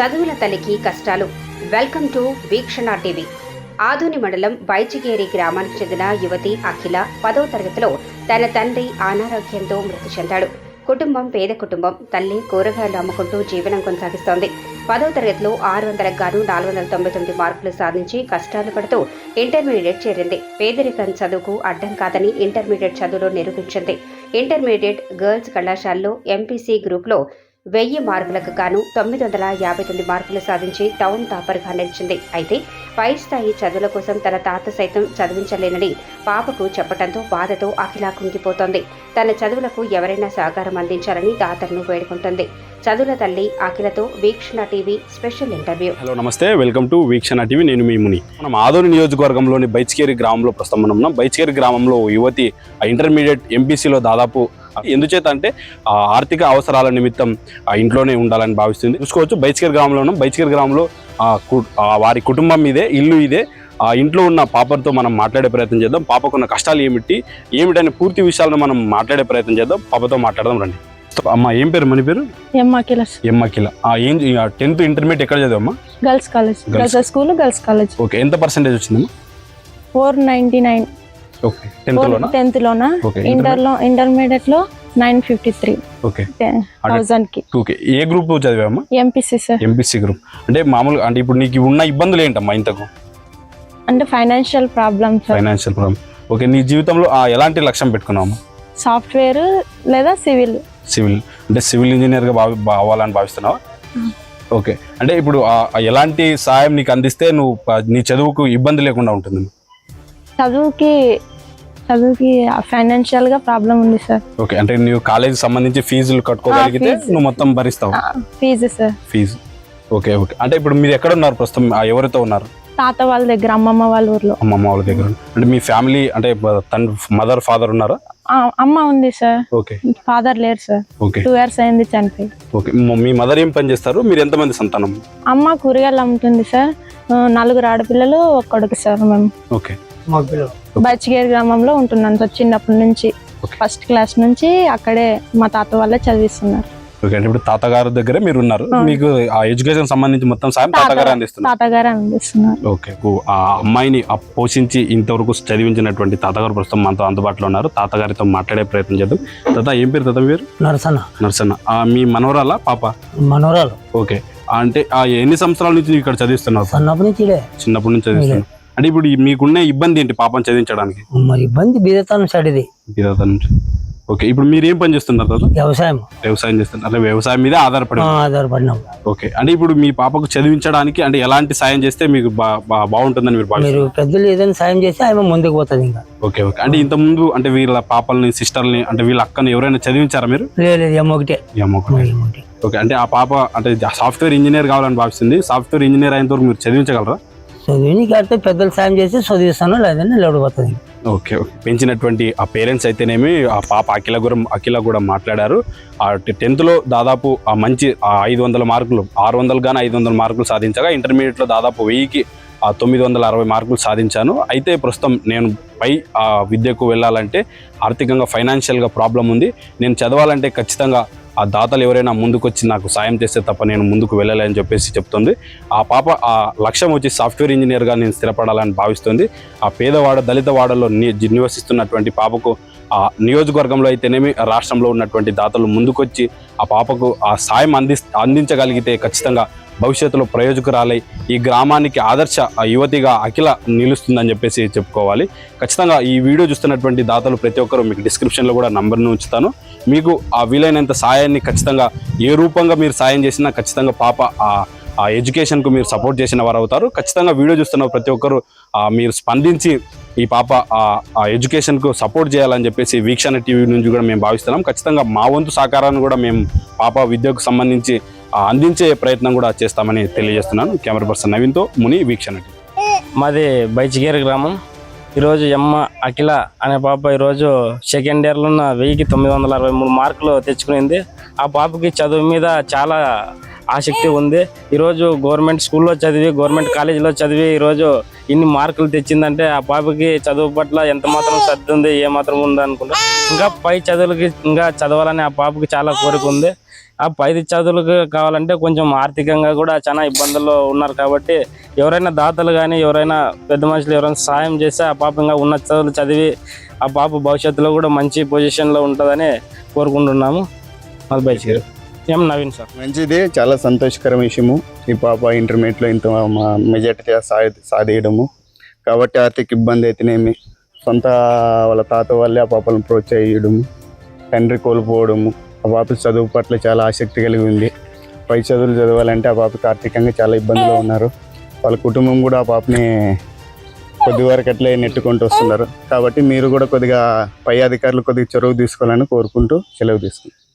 చదువుల తల్లికి కష్టాలు. Welcome to Veekshana TV. Adoni మండలం బైచిగేరి గ్రామానికి చెందిన యువతి అఖిల పదో తరగతిలో తన తండ్రి అనారోగ్యంతో మృతి చెందాడు. కుటుంబం పేద కుటుంబం. తల్లి కూరగాయలు అమ్ముకుంటూ జీవనం కొనసాగిస్తోంది. పదో తరగతిలో ఆరు వందలకు గాను నాలుగు వందల తొంభై తొమ్మిది మార్కులు సాధించి కష్టాలు పడుతూ ఇంటర్మీడియట్ చేరింది. పేదరికం చదువుకు అడ్డం కాదని ఇంటర్మీడియట్ చదువులో నిరూపించింది. ఇంటర్మీడియట్ గర్ల్స్ కళాశాలలో ఎంపీసీ గ్రూప్లో వెయ్యి మార్కులకు గాను తొమ్మిది వందల యాభై తొమ్మిది మార్కులు సాధించి టౌన్ టాపర్గా నిలిచింది. అయితే పై స్థాయి చదువుల కోసం తన తాత సైతం చదివించలేనని పాపకు చెప్పడంతో బాధతో అఖిల కుంగిపోతోంది తన చదువులకు ఎవరైనా సహకారం అందించాలని దాతలను వేడుకుంటుంది. చదువుల తల్లి అఖిలతో Veekshana TV special interview. Hello నమస్తే. Welcome to Veekshana TV. నేను మీ ముని. మనం ఆదోని నియోజకవర్గంలోని బైచ్కేరి గ్రామంలో ప్రస్తుతం మనం ఉన్నాం. బైచ్కేరి గ్రామంలో యువతి ఆ ఇంటర్మీడియట్ ఎంపీసీలో దాదాపు ఎందుచేత అంటే ఆ ఆర్థిక అవసరాల నిమిత్తం ఆ ఇంట్లోనే ఉండాలని భావిస్తుంది. చూసుకోవచ్చు బైచ్కేరి గ్రామంలో ఉన్నాం బైచ్కేరి గ్రామంలో వారి కుటుంబం ఇదే ఇల్లు ఇదే. ఆ ఇంట్లో ఉన్న పాపతో మనం మాట్లాడే ప్రయత్నం చేద్దాం. పాపకున్న కష్టాలు ఏమిటి ఏమిటనే పూర్తి విషయాలను మనం మాట్లాడే ప్రయత్నం చేద్దాం. పాపతో మాట్లాడదాం రండి. అమ్మ ఏం పేరు మని పేరు? ఆ ఏం టెన్త్ ఇంటర్మీడియట్ ఎక్కడ చదివమ్మా girls college. Girls school girls college. Okay ఎంత పర్సెంటేజ్ వచ్చిందమ్మా? Four ninety nine. టెన్త్ లోన? ఓకే ఇంటర్లో ఇంటర్మీడియట్లో నైన్ ఫిఫ్టీ త్రీ ఓకే థౌసండ్కి. ఓకే ఏ గ్రూప్ చదివామా ఎంపీసీ సార్ ఎంపీసీ గ్రూప్ అంటే మామూలుగా అంటే ఇప్పుడు నీకు ఉన్న ఇబ్బందులు ఏంటమ్మా ఇంతకు? అంటే financial problem financial problem okay నీ జీవితంలో ఎలాంటి లక్ష్యం పెట్టుకున్నావు సాఫ్ట్వేర్ లేదా సివిల్? సివిల్. అంటే సివిల్ ఇంజనీర్గా భావి అవ్వాలని భావిస్తున్నావా. ఓకే అంటే ఇప్పుడు ఎలాంటి సాయం నీకు అందిస్తే నువ్వు నీ చదువుకు ఇబ్బంది లేకుండా ఉంటుంది చదువుకి చదువుకి ఫైనాన్షియల్గా ప్రాబ్లం ఉంది సార్ ఓకే అంటే నువ్వు కాలేజీకి సంబంధించి ఫీజులు కట్టుకోగలిగితే fees. నువ్వు మొత్తం భరిస్తావు? Fee sir fee okay okay అంటే ఇప్పుడు మీరు ఎక్కడ ఉన్నారు ప్రస్తుతం? ఎవరితో ఉన్నారు? తాత వాళ్ళ దగ్గర అమ్మమ్మ వాళ్ళ ఊర్లో. అమ్మమ్మ వాళ్ళ దగ్గర. అంటే మీ ఫ్యామిలీ అంటే తండ్రి మదర్ ఫాదర్ ఉన్నారా? అమ్మ ఉంది సార్ ఓకే ఫాదర్ లేరు సార్ ఓకే టూ ఇయర్స్ అయింది చనిపోయి. ఓకే మ- మదర్ ఏం పని చేస్తారు? మీరు ఎంతమంది సంతానం? అమ్మ కూరగాయలు అమ్ముతుంది సార్ నలుగురు ఆడపిల్లలు ఒక్కడికి సార్ మేము. ఓకే బచ్చిగేరి గ్రామంలో ఉంటున్నాను సార్ చిన్నప్పటి నుంచి. ఫస్ట్ క్లాస్ నుంచి అక్కడే మా తాత వాళ్ళే చదివిస్తున్నారు. ఓకే అంటే ఇప్పుడు తాతగారి దగ్గర మీరు ఉన్నారు. మీకు ఆ ఎడ్యుకేషన్ సంబంధించి మొత్తం సాయం తాతగారు అందిస్తున్నారు. తాతగారే అందిస్తున్నారు. ఓకే ఆ అమ్మాయిని ఆ పోషించి ఇంతవరకు చదివించినటువంటి తాతగారు ప్రస్తుతం మనతో అందుబాటులో ఉన్నారు. తాతగారితో మాట్లాడే ప్రయత్నం చేద్దాం. తాత ఏం పేరు తాత మీరు నరసన్న. నర్సన్న. ఆ, మీ మనవరాల పాప? మనోరాలు ఓకే ఆ, అంటే ఆ ఎన్ని సంవత్సరాల నుంచి ఇక్కడ చదివిస్తున్నావు? సన్నప్పటి నుంచి చిన్నప్పటి నుంచి చదివిస్తున్నావు. అంటే ఇప్పుడు మీకున్న ఇబ్బంది ఏంటి పాపం చదివించడానికి? మరి ఇబ్బంది బీదతనం సడిది ఇదంతా నుంచి ఓకే ఇప్పుడు మీరు ఏం పని చేస్తున్నారు తాత వ్యవసాయం. వ్యవసాయం చేస్తున్నారు. అంటే వ్యవసాయం మీదే ఆధారపడి ఆ. ఆధారపడినాం. ఓకే అంటే ఇప్పుడు మీ పాపకు చదివించడానికి అంటే ఎలాంటి సాయం చేస్తే మీకు బా- బా- బాగుంటుందని మీరు భావిస్తారు మీరు పెద్దలు ఏదైనా సాయం చేస్తే ఆమె ముందుకు పోతుంది ఇంకా. Okay okay. అంటే ఇంత ముందు అంటే వీళ్ళ పాపల్ని సిస్టర్ని అంటే వీళ్ళ అక్కని ఎవరైనా చదివించారా మీరు? లేదు లేదు ఏమో ఒకటే. ఏమో ఒకటి. ఏమో ఒకటే. ఓకే అంటే ఆ పాప అంటే సాఫ్ట్వేర్ ఇంజనీర్ కావాలని భావిస్తుంది. సాఫ్ట్వేర్ ఇంజనీర్ అయినంత వరకు మీరు చదివించగలరా? చదివి కడితే పెద్దలు సాయం చేసి చదివిస్తాను లేదంటే లేడిపోతుంది ఓకే ఓకే. పెంచినటువంటి ఆ పేరెంట్స్ అయితేనేమి ఆ పాప అఖిల కూడా అఖిల కూడా మాట్లాడారు. ఆ టెన్త్లో దాదాపు ఆ మంచి ఆ ఐదు వందల మార్కులు ఆరు వందలు కానీ ఐదు వందల మార్కులు సాధించగా ఇంటర్మీడియట్లో దాదాపు వెయ్యికి ఆ తొమ్మిది వందల అరవై మార్కులు సాధించాను. అయితే ప్రస్తుతం నేను పై ఆ విద్యకు వెళ్ళాలంటే ఆర్థికంగా ఫైనాన్షియల్గా ప్రాబ్లం ఉంది. నేను చదవాలంటే ఖచ్చితంగా ఆ దాతలు ఎవరైనా ముందుకొచ్చి నాకు సాయం చేస్తే తప్ప నేను ముందుకు వెళ్ళాలని చెప్పేసి చెప్తుంది. ఆ పాప ఆ లక్ష్యం వచ్చి సాఫ్ట్వేర్ ఇంజనీర్గా నేను స్థిరపడాలని భావిస్తుంది. ఆ పేదవాడ దళిత వాడలో ని- జి- నివసిస్తున్నటువంటి పాపకు ఆ నియోజకవర్గంలో అయితేనేమి రాష్ట్రంలో ఉన్నటువంటి దాతలు ముందుకొచ్చి ఆ పాపకు ఆ సాయం అంది అందించగలిగితే ఖచ్చితంగా భవిష్యత్తులో ప్రయోజకురాలై ఈ గ్రామానికి ఆదర్శ ఆ యువతిగా అఖిల నిలుస్తుందని చెప్పేసి చెప్పుకోవాలి. ఖచ్చితంగా ఈ వీడియో చూస్తున్నటువంటి దాతలు ప్రతి ఒక్కరు మీకు డిస్క్రిప్షన్లో కూడా నంబర్ను ఉంచుతాను. మీకు ఆ వీలైనంత సాయాన్ని ఖచ్చితంగా ఏ రూపంగా మీరు సాయం చేసినా ఖచ్చితంగా పాప ఆ ఆ ఎడ్యుకేషన్కు మీరు సపోర్ట్ చేసిన వారు అవుతారు ఖచ్చితంగా వీడియో చూస్తున్న ప్రతి ఒక్కరు మీరు స్పందించి ఈ పాప ఆ, ఎడ్యుకేషన్కు సపోర్ట్ చేయాలని చెప్పేసి వీక్షణ టీవీ నుంచి కూడా మేము భావిస్తున్నాం. ఖచ్చితంగా మా వంతు సహకారాన్ని కూడా మేము పాప విద్యకు సంబంధించి అందించే ప్రయత్నం కూడా చేస్తామని తెలియజేస్తున్నాను. కెమెరా పర్సన్ నవీన్తో ముని వీక్షణ మాది బైచిగేరి గ్రామం. ఈరోజు ఎమ్మ అఖిల అనే పాప ఈరోజు సెకండ్ ఇయర్లో ఉన్న వెయ్యికి తొమ్మిది వందల అరవై మూడు మార్కులు తెచ్చుకునింది. ఆ పాపకి చదువు మీద చాలా ఆసక్తి ఉంది. ఈరోజు గవర్నమెంట్ స్కూల్లో చదివి గవర్నమెంట్ కాలేజీలో చదివి ఈరోజు ఇన్ని మార్కులు తెచ్చిందంటే ఆ పాపకి చదువు పట్ల ఎంత మాత్రం శ్రద్ధ ఉంది ఏ మాత్రం ఉంది అనుకుంటా. ఇంకా పై చదువులకి ఇంకా చదవాలని ఆ పాపకి చాలా కోరిక ఉంది. ఆ పైది చదువులకు కావాలంటే కొంచెం ఆర్థికంగా కూడా చాలా ఇబ్బందుల్లో ఉన్నారు కాబట్టి ఎవరైనా దాతలు కానీ ఎవరైనా పెద్ద మనుషులు ఎవరైనా సహాయం చేస్తే ఆ పాప ఇంకా ఉన్నత చదువులు చదివి ఆ పాప భవిష్యత్తులో కూడా మంచి పొజిషన్లో ఉంటుందని కోరుకుంటున్నాము. అది గారు ఎం నవీన్ సార్. మంచిది చాలా సంతోషకర విషయము. ఈ పాప ఇంటర్మీడియట్లో ఇంత మెజార్టీ సాధించడము కాబట్టి ఆర్థిక ఇబ్బంది అయితేనేమి సొంత వాళ్ళ తాత వాళ్ళే ఆ పాపలను ప్రోత్సహించడము తండ్రి కోల్పోవడము. ఆ పాప చదువు పట్ల చాలా ఆసక్తి కలిగి ఉంది. పై చదువులు చదవాలంటే ఆ పాపకి ఆర్థికంగా చాలా ఇబ్బందులు ఉన్నారు. వాళ్ళ కుటుంబం కూడా ఆ పాపని కొద్ది వరకు అట్లే నెట్టుకుంటూ వస్తున్నారు. కాబట్టి మీరు కూడా కొద్దిగా పై అధికారులు కొద్దిగా చొరవ తీసుకోవాలని కోరుకుంటూ సెలవు తీసుకుంటారు